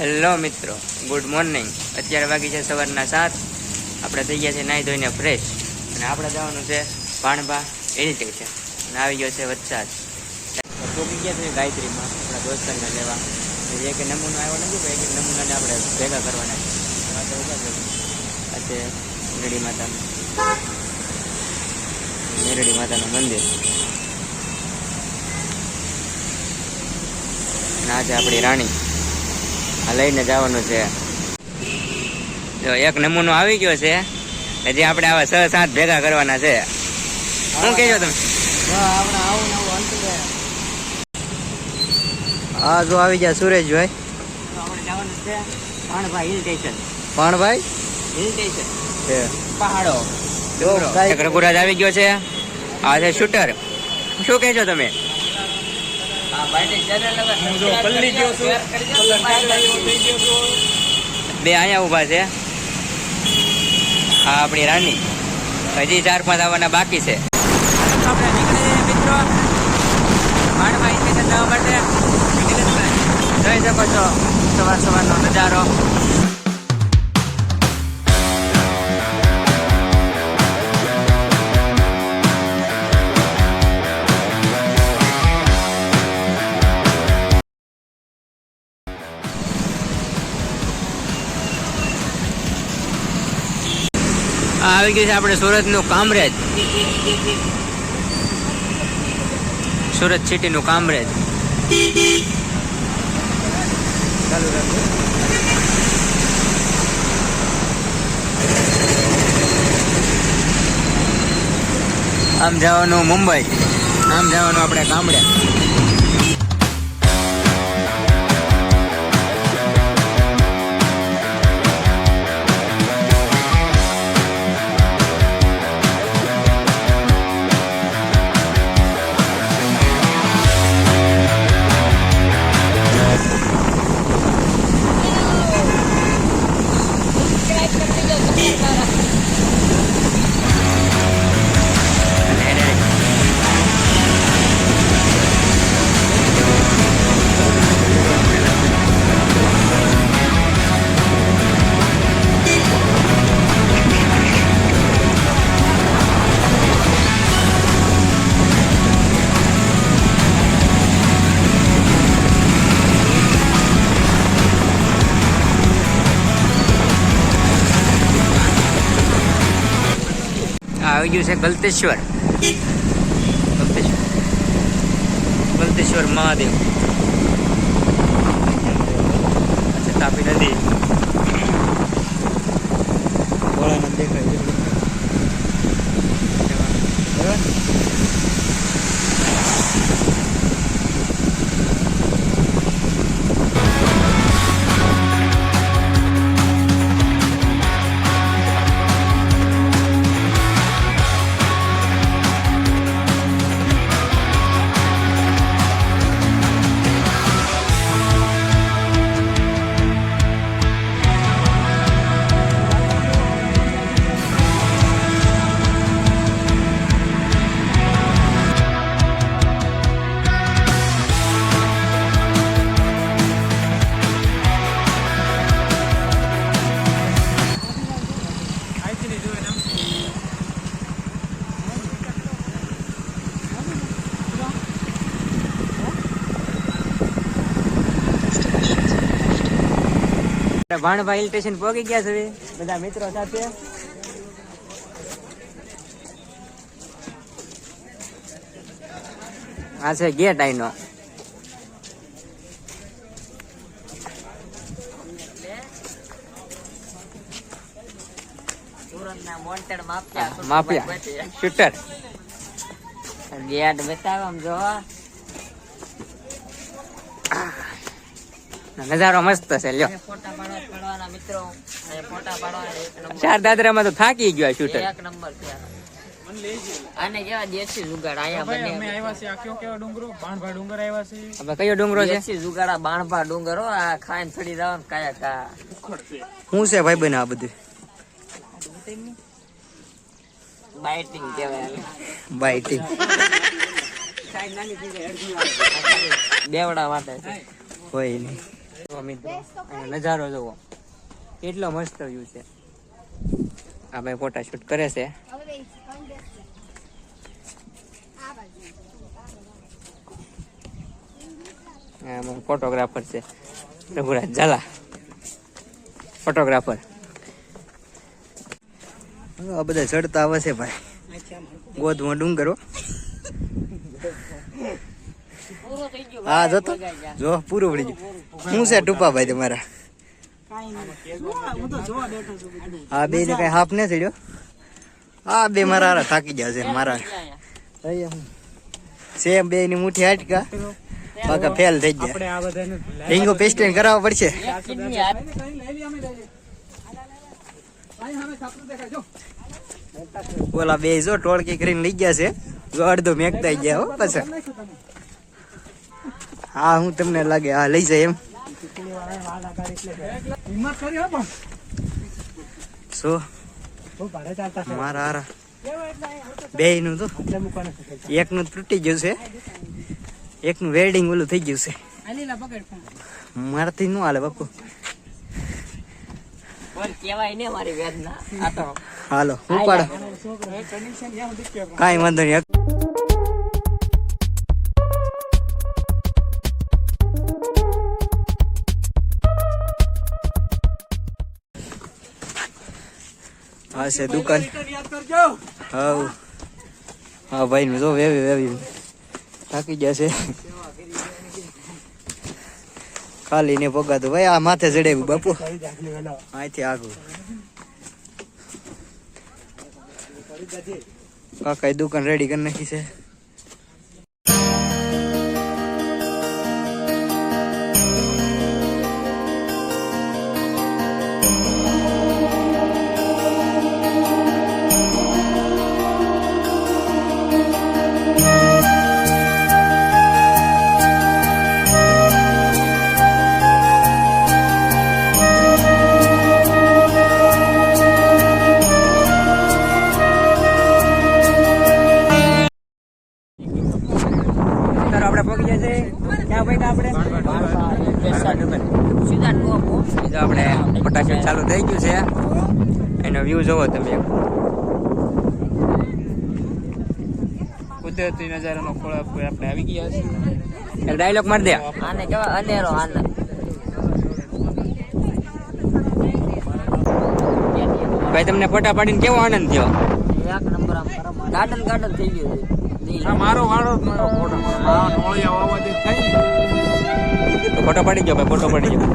Hello મિત્રો, good morning. અત્યારે વાગી છે સવારના સાત. આપણે થઈ ગયા છે નાહી ધોઈને ફ્રેશ અને આપણે જવાનું છે ભાણભા હિલ છે અને આવી ગયો છે વરસાદ. પહોંચી ગયા છે ગાયત્રીમાં, આપણા દોસ્તરને લેવા. એક નમૂનો આવ્યો નથી એક નમૂનાને આપણે ભેગા કરવાના છે. મેરડી માતાનું. મેરડી માતાનું મંદિર. અને આ છે આપણી રાણી. આ લઈને જવાનું છે. જો એક નમૂનો આવી ગયો છે. હજી આપણે આવા છ સાત ભેગા કરવાના છે. શું કહેજો તમે? હા જો આવી ગયા Sureshbhai. Hill station hill station છે. પહાડો. રઘુરાજ આવી ગયો છે. આ છે શૂટર. શું કહેજો તમે? બે અહીંયા ઊભા છે. આ આપણી રાની હજી ચાર પાંચ આવવાના બાકી છે. આપણે નીકળી મિત્રો. માણમાં સ્ટેશન જવા માટે જોઈ શકો છો સવાર સવારનો નજારો. આવી ગયું છે આપણે સુરતનું કામરેજ. સુરત સિટીનું કામરેજ. આમ જવાનું મુંબઈ. આમ જવાનું આપણે ગામડે આવી ગયું છે ગલતેશ્વર ગલતેશ્વર ગલતેશ્વર મહાદેવ. તાપી નદી. ભાણભાઈ હિલ સ્ટેશન પહોંચી ગયા છે બધા મિત્રો સાથે. આ છે ગેટ આઈનો. Mafia shooter. ગેટ બતાવો આમ જો નજારો મસ્ત છે લ્યો. ફોટા પાડવા પાડવાના મિત્રો. અને ફોટા પાડવાના એક નંબર. ચાર દાદરામાં તો થાકી ગયો શૂટર એક નંબર છે આને કેવા દેશી જુગાડ અહીંયા બને હવે કયો ડુંગરો છે? દેશી જુગાડા બાણભા ડુંગર આ ખાઈને ચડી જાવ ને કાયા કા. શું છે ભાઈ બને આ બધું? બાઇટિંગ કહેવાય બાઇટિંગ દેવડા માટે છે. હોય નહીં. મિત્રો. નજારો જોવો. કેટલો મસ્ત વ્યૂ છે. આ ભાઈ ફોટા શૂટ કરે છે. ફોટોગ્રાફર છે. રઘુરાજ ઝાલા. ફોટોગ્રાફર આ બધા ચડતા આવે છે ભાઈ. ગોધમાં ડુંગરો પૂરો થઈ ગયો હા જતો જો, પૂરું પડી ગયું. શું છે ટૂપા ભાઈ તમારા? હા બે ને કઈ હાફ ને ચડ્યો હા, બે મારા હારા થાકી ગયા છે, મારા. સેમ બે ની મુઠ્ઠી હાટકા. પાકા ફેલ થઈ ગયા. રિંગો પેસ્ટેન કરાવવા પડશે. ઓલા બે જો ટોળકી કરીને લઈ ગયા છે. જો અડધો મેકતા ગયા હો પાછા. હા હું તમને લાગે હા લઈ જાય એમ. સો મારા હારા. બે નું તો. એક નું તૂટી ગયું છે. એક નું વેલ્ડિંગ ઓલું થઈ ગયું છે. મારાથી નું હાલે બાપુ. હાલો હું પાડો. કાંઈ વાંધો નહીં. છે દુકાન. હા હા, ભાઈ જો વેવી વેવી. થાકી જશે ખાલી ને પગાતું. ભાઈ, આ માથે ચડાવ્યું બાપુ. અહીંથી આગળ. કાકા દુકાન રેડી કરી નાખી છે. આપણે સીધા ટોપ. આપણે ફટાફટ ચાલુ થઈ ગયું છે. એનો વ્યૂ જોવો તમે કુદરતી નજારાનો ખોળા આપણે આવી ગયા છે એક ડાયલોગ મારી દે. આને કેવા અનેરો આને ભાઈ તમને ફોટા પાડીને કેવો આનંદ થયો? એક નંબર આમ ગાર્ડન ગાર્ડન થઈ ગયું છે. મારો વાળો મારો ફોટો. ને ફોટો પાડી ગયો ભાઈ ફોટો પડી ગયો.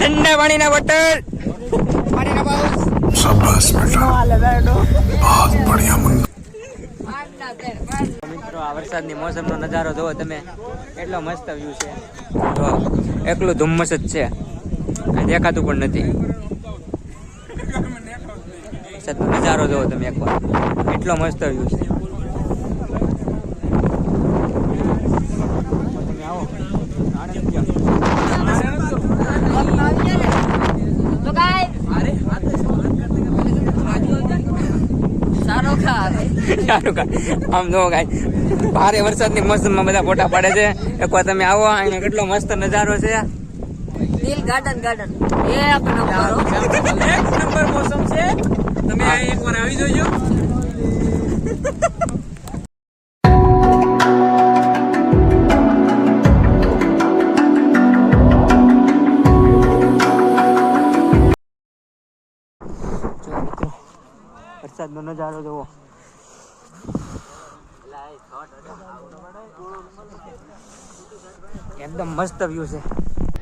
ઠંડા પાણીના બોટલ. પાણીના પાઉચ મિત્રો આ વરસાદની મોસમનો નજારો જોવો તમે. એટલો મસ્ત વ્યૂ છે. તો એકલું ધુમ્મસ જ છે. દેખાતું પણ નથી. નજારો જોવો તમે એકવાર. એટલો મસ્ત વ્યૂ છે. સારું કા આમ જો કાંઈ ભારે વરસાદની મોસમમાં બધા ફોટા પાડે છે. એકવાર તમે આવો અહીંયા કેટલો મસ્ત નજારો છે. દિલ ગાર્ડન ગાર્ડન એક નંબર એક નંબર મોસમ છે. તમે આ એકવાર આવી જોજો. વરસાદનો નજારો જોવો. એકદમ મસ્ત વ્યૂ છે.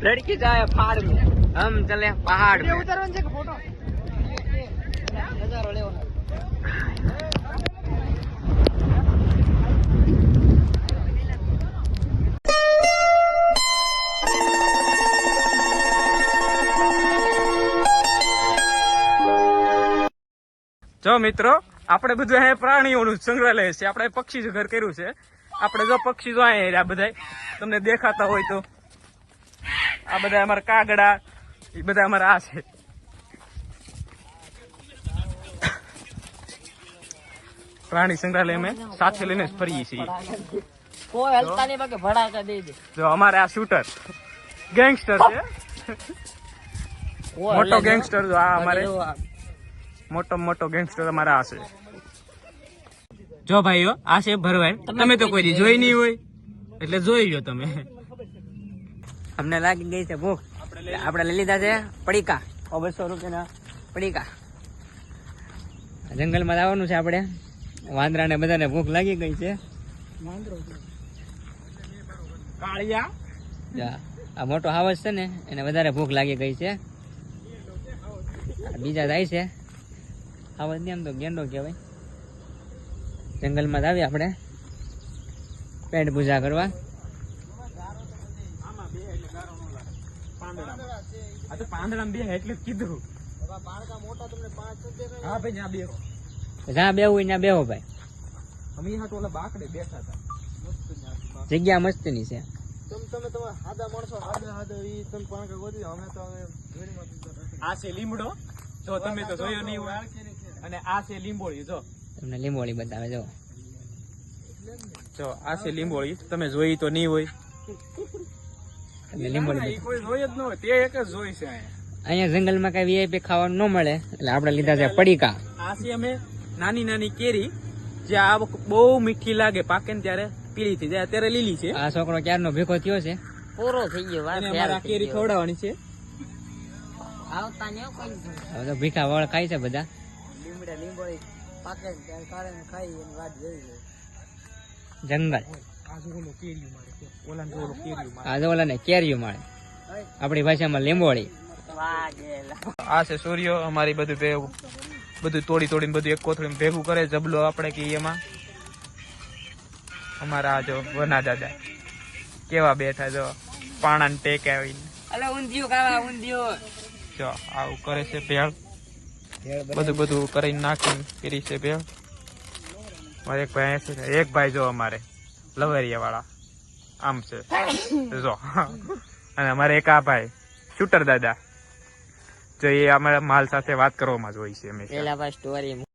લડકી જાય પહાડ में हम चले पहाड़ में જો મિત્રો આપણે બધું અહીંયા પ્રાણીઓનું સંગ્રહાલય છે આપણે પક્ષી ઘર કર્યું છે આપણે જો પક્ષી જો અહીંયા આ બધા તમને દેખાતા હોય તો આ બધા અમારા કાગડા એ બધા અમારા આ છે. પ્રાણી સંગ્રહાલય અમે સાથે લઈને ફરીએ છીએ. કોઈ હલતા નહીં બાકી ભડાકા દઈ દે. જો અમારે આ શૂટર ગેંગસ્ટર છે. મોટો ગેંગસ્ટર જો આ અમારે. મોટો મોટો ગેંગસ્ટર અમારા આ છે. જો ભાઈઓ આ છે ભરવાડ. તમે તો કોઈ જોઈ નહીં હોય. એટલે જોઈ લો તમે. અમને લાગી ગઈ છે ભૂખ. આપણે લઈ લીધા છે પડીકા. બસો રૂપિયાના પડીકા. જંગલમાં આવવાનું છે આપણે. વાંદરાને બધાને ભૂખ લાગી ગઈ છે. કાળિયા. આ મોટો હાવસ છે ને એને વધારે ભૂખ લાગી ગઈ છે. બીજા જાય છે. હાવસ ને એમ તો ગેંડો કહેવાય. જંગલમાં જ આવીએ આપણે. પેટ પૂજા કરવા. તો પાંદડા બે એટલે જ કીધું. હા ભાઈ ત્યાં બે જ્યાં બેવું હોય ત્યાં બેહો ભાઈ. અમે અહીંયા તો ઓલા બાકડે બેઠા હતા. જગ્યા મસ્તની છે. આ છે લીમડો. જો તમે તો જોયો નહીં હોય. અને આ છે લીંબોળી જો. તમને લીંબોળી બતાવે જો. જો આ છે લીંબોળી. તમે જોઈ તો નહીં હોય. તમને લીંબોળી બતાવે. કોઈ જોઈ જ ન હોય. તે એક જ જોઈ છે અહીંયા. અહીંયા જંગલમાં કઈ વીઆઈપી ખાવાનું ન મળે એટલે આપણે લીધા છે પડીકા. આ છે અમે નાની નાની કેરી જે આ બહુ મીઠી લાગે પાકે ને ત્યારે પીળી થઈ જાય. અત્યારે લીલી છે. આ છોકરો ક્યારનો ભેખો થયો છે? પૂરો થઈ ગયો અને અમારે કેરી. ખવડાવવાની છે. આવતા નહીં કોઈ હવે ભીખા વળ ખાય છે બધા. જંગલ. કેરીયું મારે. ઓલાને મળે આપણી ભાષામાં લીંબોળી આ છે સૂર્ય અમારી બધું ભેગું. બધું તોડી તોડીને બધું એક કોથળીમાં ભેગું કરે જબલો આપણે કે એમાં. અમારા આ જો વના દાદા. કેવા બેઠા જો પાણા ને ટેક આવીને. અલે ઊંધિયું ખાવા ઊંધિયું. જો આવું કરે છે ભેળ. બધું બધું કરીને નાખીને કરી છે ભેળ. મારે એક ભાઈ એક ભાઈ જો અમારે. લવરિયા વાળા આમ છે. જો. અને અમારે એક આ ભાઈ, શૂટર દાદા. જો એ અમારા માલ સાથે વાત કરવામાં જ હોય છે